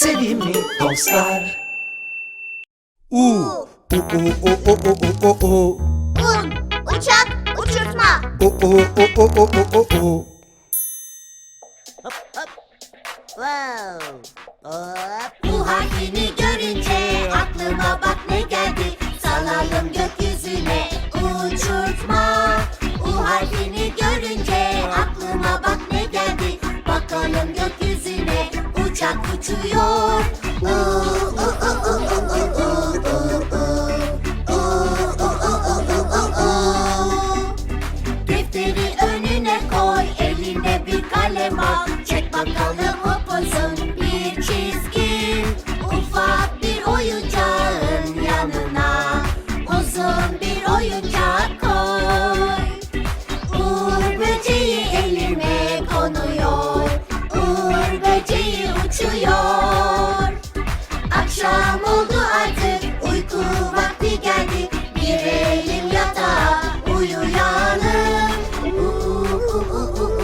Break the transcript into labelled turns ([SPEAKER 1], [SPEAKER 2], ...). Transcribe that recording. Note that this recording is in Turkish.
[SPEAKER 1] sevimli dostlar.
[SPEAKER 2] U. U u u u u u u u.
[SPEAKER 3] Un, uçak, uçurtma.
[SPEAKER 2] U u u u u u u u.
[SPEAKER 3] Bu harfini görünce aklıma bak ne geldi. Salalım gökyüzüne uçurtma. U harfini uçak uçuyor. Defteri önüne koy, eline bir kalem al. Çek bakalım o geleceği uçuyor. Akşam oldu artık uyku vakti geldi. Girelim yatağa uyuyalım. Uh, uh, uh, uh.